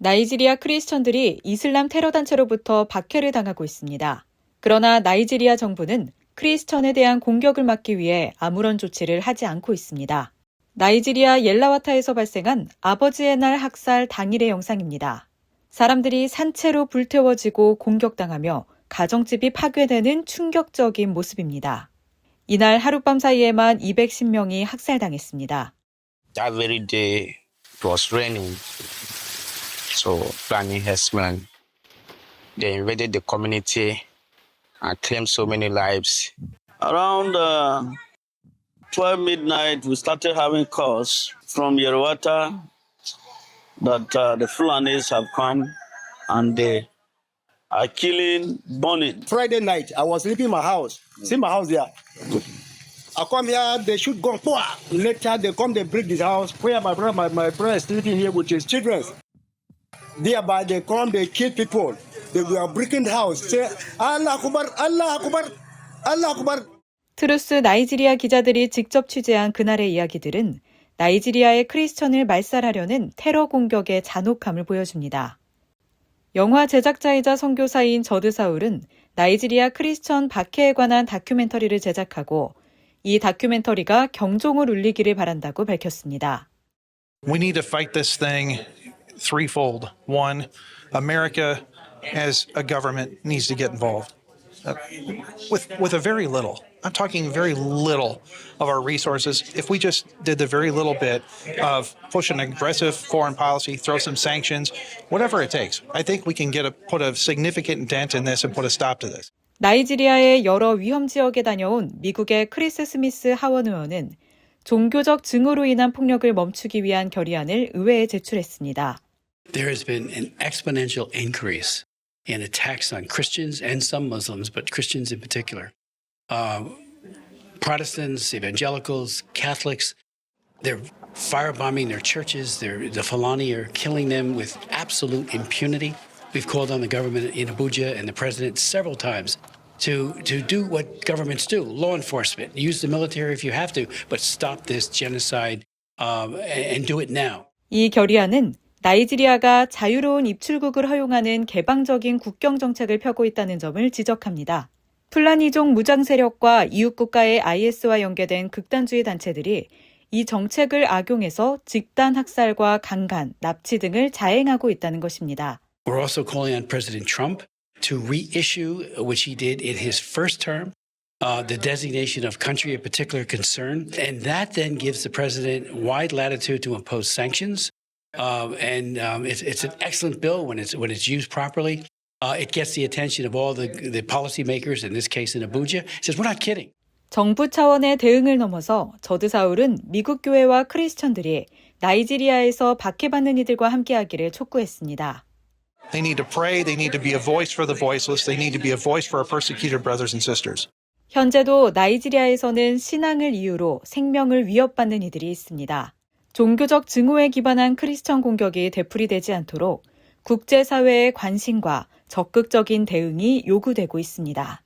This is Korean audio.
나이지리아 크리스천들이 이슬람 테러 단체로부터 박해를 당하고 있습니다. 그러나 나이지리아 정부는 크리스천에 대한 공격을 막기 위해 아무런 조치를 하지 않고 있습니다. 나이지리아 옐라와타에서 발생한 아버지의 날 학살 당일의 영상입니다. 사람들이 산채로 불태워지고 공격당하며 가정집이 파괴되는 충격적인 모습입니다. 이날 하룻밤 사이에만 210명이 학살당했습니다. that very day it was raining. So Fulani herdsmen they invaded the community and claimed so many lives. Around uh, 12 midnight, we started having calls from Yerwata that uh, the Fulanis have come and they are killing, burning. Friday night, I was sleeping in my house. See my house there. I come here, they shoot gun. Pow! Later, they come, they break this house. Where my brother, my, my brother is sleeping here with his children. Thereby, they come, they kill people. They were breaking the house. Say, Allah Akbar, Allah Akbar, Allah Akbar. 트루스 나이지리아 기자들이 직접 취재한 그날의 이야기들은 나이지리아의 크리스천을 말살하려는 테러 공격의 잔혹함을 보여줍니다. 영화 제작자이자 선교사인 저드 사울은 나이지리아 크리스천 박해에 관한 다큐멘터리를 제작하고 이 다큐멘터리가 경종을 울리기를 바란다고 밝혔습니다. We need to fight this thing threefold. One, America as a government needs to get involved uh, with with a very little. I'm talking very little of our resources. If we just did the very little bit of push an aggressive foreign policy, throw some sanctions, whatever it takes, I think we can get a put a significant dent in this and put a stop to this. 나이지리아의 여러 위험 지역에 다녀온 미국의 크리스 스미스 하원 의원은 종교적 증오로 인한 폭력을 멈추기 위한 결의안을 의회에 제출했습니다. There has been an exponential increase in attacks on Christians and some Muslims, but Christians in particular. Uh, Protestants, evangelicals, Catholics, they're firebombing their churches. They're, the Fulani are killing them with absolute impunity. We've called on the government in Abuja and the president several times to, to do what governments do law enforcement, use the military if you have to, but stop this genocide um, and, and do it now. 이 결의안은 나이지리아가 자유로운 입출국을 허용하는 개방적인 국경 정책을 펴고 있다는 점을 지적합니다. 플라니족 무장 세력과 이웃 국가의 IS와 연계된 극단주의 단체들이 이 정책을 악용해서 집단 학살과 강간, 납치 등을 자행하고 있다는 것입니다. We're also calling on President Trump to reissue, which he did in his first term, uh, the designation of country of particular concern. And that then gives the president wide latitude to impose sanctions. Uh, and um, it's, it's an excellent bill when it's, when it's used properly. Uh, it gets the attention of all the, the policymakers, in this case in Abuja. It says, we're not kidding. 정부 차원의 대응을 넘어서 저드 사울은 미국 교회와 크리스천들이 나이지리아에서 박해받는 이들과 함께하기를 촉구했습니다. They need to pray. They need to be a voice for the voiceless. They need to be a voice for our persecuted brothers and sisters. 현재도 나이지리아에서는 신앙을 이유로 생명을 위협받는 이들이 있습니다. 종교적 증오에 기반한 크리스천 공격이 되풀이되지 않도록 국제사회의 관심과 적극적인 대응이 요구되고 있습니다.